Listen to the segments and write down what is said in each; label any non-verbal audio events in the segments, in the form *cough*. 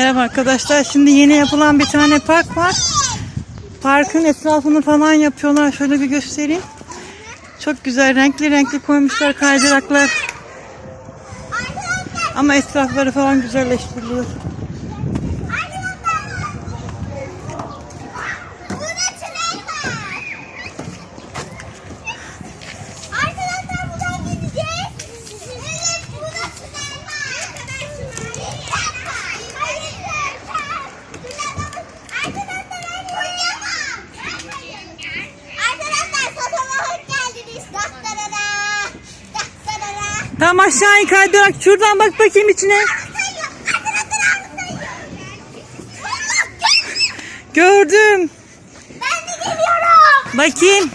Merhaba arkadaşlar. Şimdi yeni yapılan bir tane park var. Parkın etrafını falan yapıyorlar. Şöyle bir göstereyim. Çok güzel renkli renkli koymuşlar kaydıraklar. Ama etrafları falan güzelleştiriliyor. Burada tünel var. Arkadaşlar buradan gideceğiz. Evet burada tünel var. Arkadaşlar sotama hoş geldiniz. Daktarada. Daktarada. Tam aşağı in kaydırak. Şuradan bak bakayım içine. Gördüm. Ben de geliyorum. Bakayım.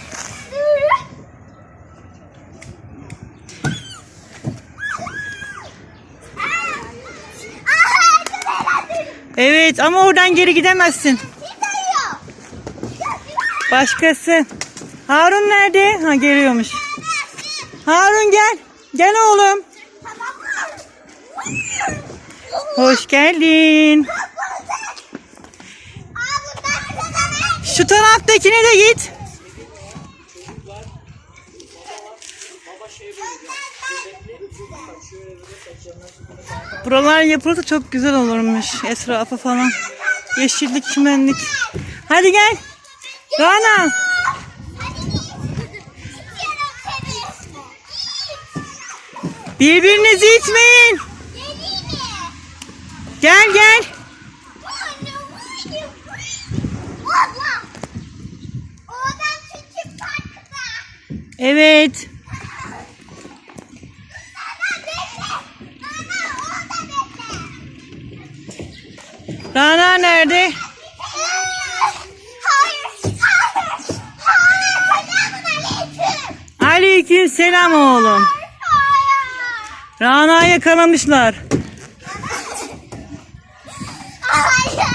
Evet ama oradan geri gidemezsin. Başkası. Harun nerede? Ha geliyormuş. Harun gel. Gel oğlum. Hoş geldin. Şu taraftakine de git. Buralar yapılırsa çok güzel olurmuş. Etrafı falan. Yeşillik, çimenlik. Hadi gel. Rana. Birbirinizi itmeyin. Gel gel. Evet. Rana nerede? Aleyküm selam oğlum. Rana yakalamışlar. Hayır.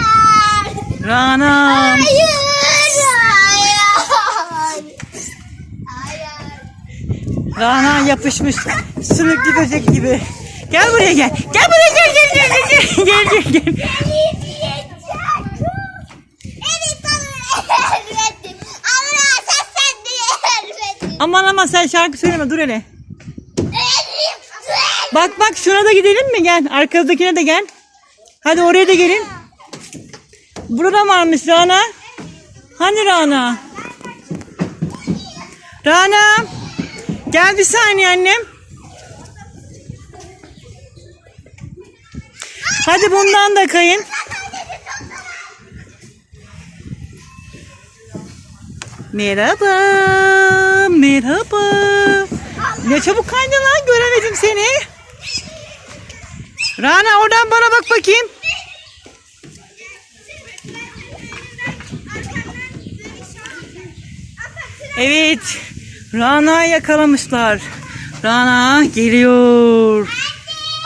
Rana. Hayır. Hayır. Hayır. Rana yapışmış. Sümüklü böcek gibi. Gel buraya gel. Gel buraya gel gel gel gel gel *laughs* gel gel. Aman aman sen şarkı söyleme dur hele. Bak bak şuna da gidelim mi gel. Arkadakine de gel. Hadi oraya da gelin. Burada varmış Rana. Hani Rana? Rana. Gel bir saniye annem. Hadi bundan da kayın. Merhaba. Merhaba. Ne çabuk kaydın lan göremedim seni. Rana oradan bana bak bakayım. Evet. Rana yakalamışlar. Rana geliyor.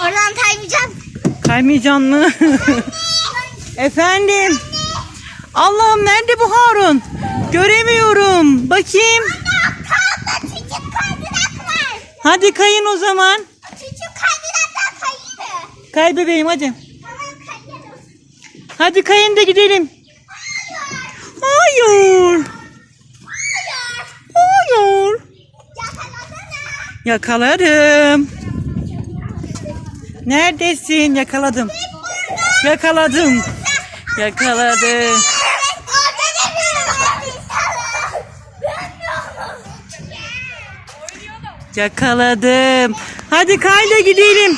Oradan kaymayacağım. Kaymayacaksın mı? *laughs* Efendim. Allah'ım nerede bu Harun? Göremiyorum. Bakayım. Hadi kayın o zaman. Kay bebeğim hadi. Hadi kayın da gidelim. Hayır. Hayır. Yakaladım. Neredesin? Yakaladım. Yakaladım. Yakaladım. Yakaladım. Hadi kay da gidelim.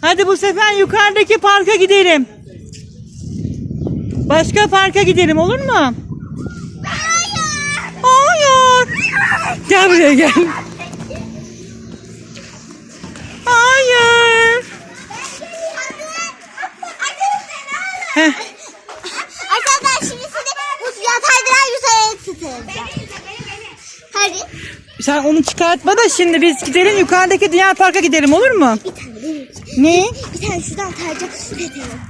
Hadi bu sefer yukarıdaki parka gidelim. Başka parka gidelim olur mu? Hayır. Gel buraya gel. Hayır. Heh. Arkadaşlar şimdi sizi bu yataydıran yüzeye tutacağım. Hadi. Sen onu çıkartma da şimdi biz gidelim yukarıdaki Dünya Park'a gidelim olur mu? Bir tane. Ne? Bir tane şuradan tercih su getirdim.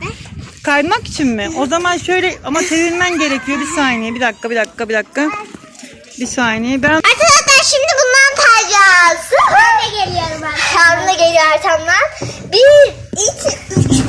Kaymak için mi? O zaman şöyle ama çevirmen gerekiyor. Bir saniye. Bir dakika, bir dakika, bir dakika. Bir saniye. Ben Arkadaşlar şimdi bundan tercihaz. Ben de geliyorum ben. Tamam da geliyor arkamdan. Bir, iki, üç.